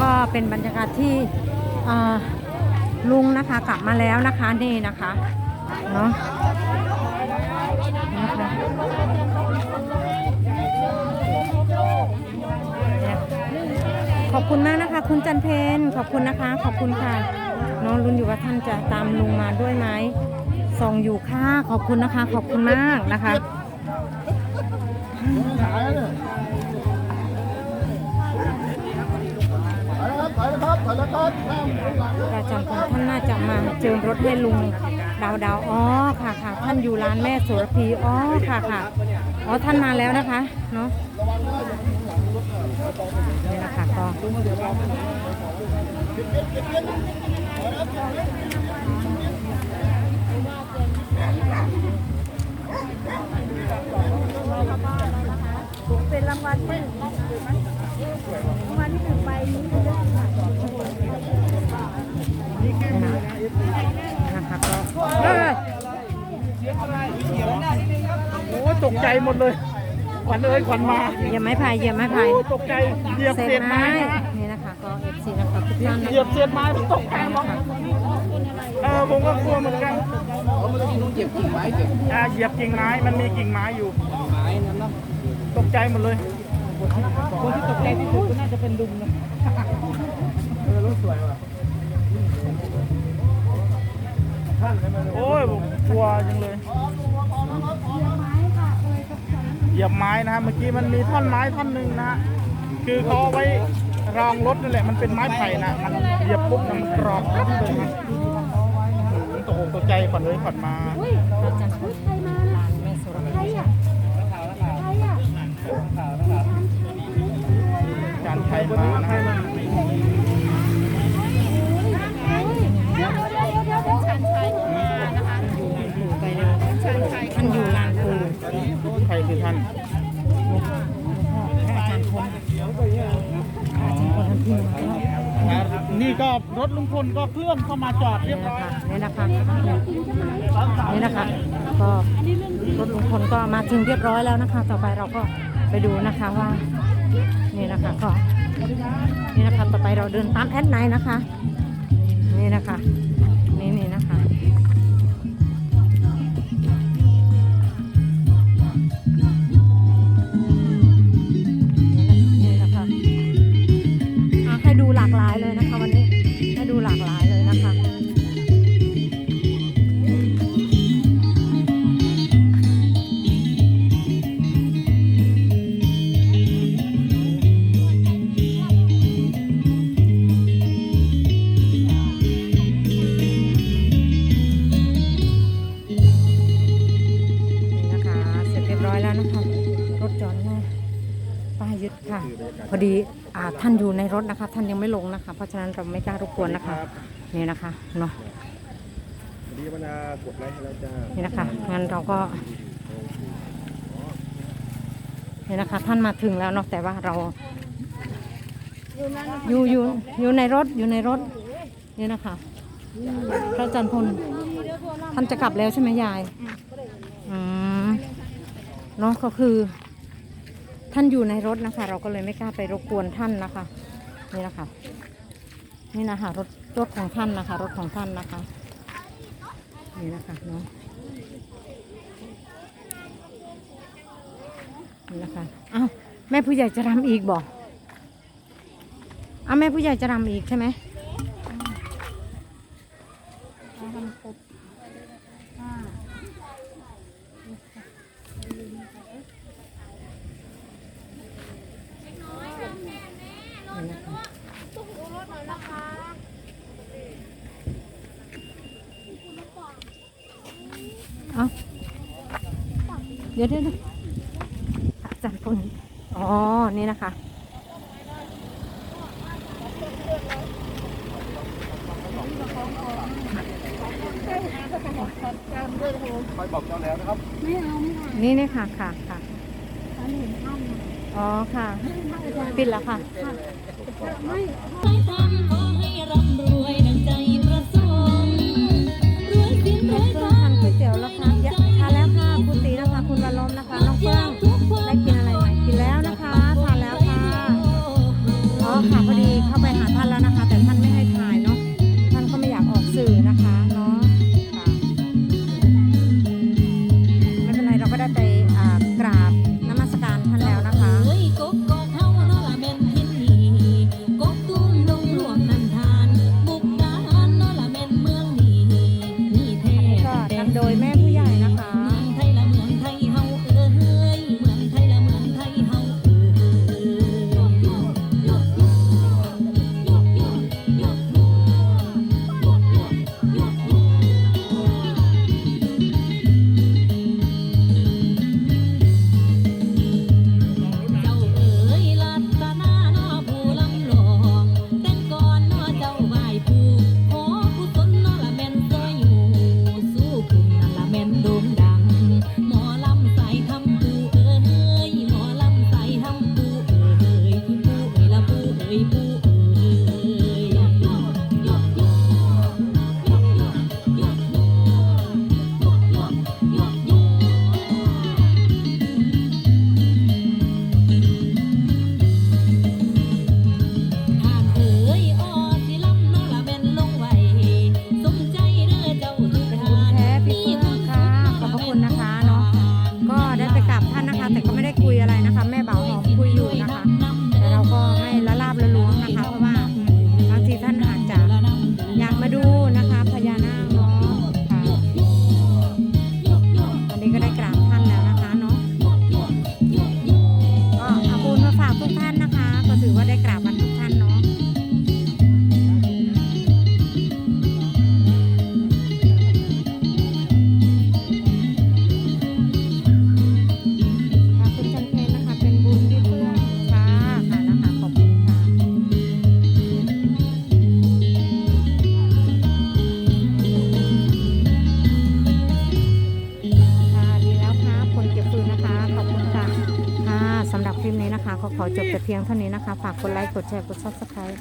ก็เป็นบรรยากาศที่ลุงนะคะกลับมาแล้วนะคะนี่นะคะเนาะขอบคุณมากนะคะ คุณจันเพนขอบคุณนะคะ ขอบคุณค่ะน้องรุนอยู่ว่าท่านจะตามลุงมาด้วยไหมส่องอยู่ค่ะขอบคุณนะคะ ขอบคุณมากนะคะ ประจำพลท่านน่าจะมาเจิมรถให้ลุงดาวดาวอ๋อค่ะค่ะท่านอยู่ร้านแม่โสุรพีอ๋อค่ะค่ะอ๋อท่านมาแล้วนะคะเนาะนี่นะคะก็เป็นรางวัลที่รางวัลที่หนึ่งใบนี้เลยนะคะ ก็เอ้ยโอ้ตกใจหมดเลยขวัญเอ้ยขวัญมาเหยียบไม้พายเหยียบไม้พายตกใจเหยียบเศษไม้นี่นะคะก็เอฟซีนะคะทุกท่านเหยียบคะเศษไม้ตกใจหมดเออผมก็กลัวเหมือนกันเหยียบกิ่งไม้เอ่าเหยียบกิ่งไม้มันมีกิ่งไม้อยู่ตกใจหมดเลยคนที่ตกใจที่สุดก็น่าจะเป็นดุมนะเออรถสวยว่ะ โอ้ยผมกลัวจังเลยเหยียบไม้นะฮะเมื่อกี้มันมีท่อนไม้ท่อนหนึ่งนะฮะคือเขาเอไว้รองรถนั่นแหละมันเป็นไม้ไผ่นะมันเหยียบปุ๊บมันกรอบปั๊บเลยนะตกอกตกใจขวัญเลยขวัญมาประจำพลร้านแม่โสุรพีจานไทยมานะ นี่ก็รถลุงพลก็เคลื่อนเข้ามาจอดเรียบร้อยนี่นะคะนี่นะคะ ก็รถลุงพลก็มาถึงเรียบร้อยแล้วนะคะ ต่อไปเราก็ไปดูนะคะว่านี่นะคะก็นี่นะคะต่อไปเราเดินตามแอดไนนะคะ นี่นะคะ ป้ายยึดค่ะ พอดีอ่าท่านอยู่ในรถนะคะ ท่านยังไม่ลงนะคะ เพราะฉะนั้นเราไม่กล้ารบกวนนะคะนี่นะคะเนาะดีมานากดไลค์ให้แล้วจ้านี่นะคะงั้นเราก็นี่นะคะ ท่านมาถึงแล้วเนาะแต่ว่าเราอยู่อยู่อยู่ในรถอยู่ในรถนี่นะคะพระอาจารย์พลท่านจะกลับแล้วใช่ไหมยายอืมเนาะก็คือ ท่านอยู่ในรถนะคะ เราก็เลยไม่กล้าไปรบกวนท่านนะคะ นี่นะคะ นี่นะคะรถรถของท่านนะคะ รถของท่านนะคะ นี่นะคะเนาะนี่นะคะอ้าวแม่ผู้ใหญ่จะรำอีกบอกอ้าวแม่ผู้ใหญ่จะรำอีกใช่ไหมนี่นะคะ เอาเดี๋ยวเดี๋ยวเดี๋ยวอาจารย์พลอ๋อ นี่นะคะ คอยบอกเจ้าแล้วนะครับนี่นี่ค่ะค่ะค่ะอ๋อค่ะ ปิดแล้วค่ะให้ จบแต่เพียงเท่านี้นะคะ ฝากกดไลค์ กดแชร์ กดซับสไครต์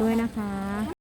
ด้วยนะคะ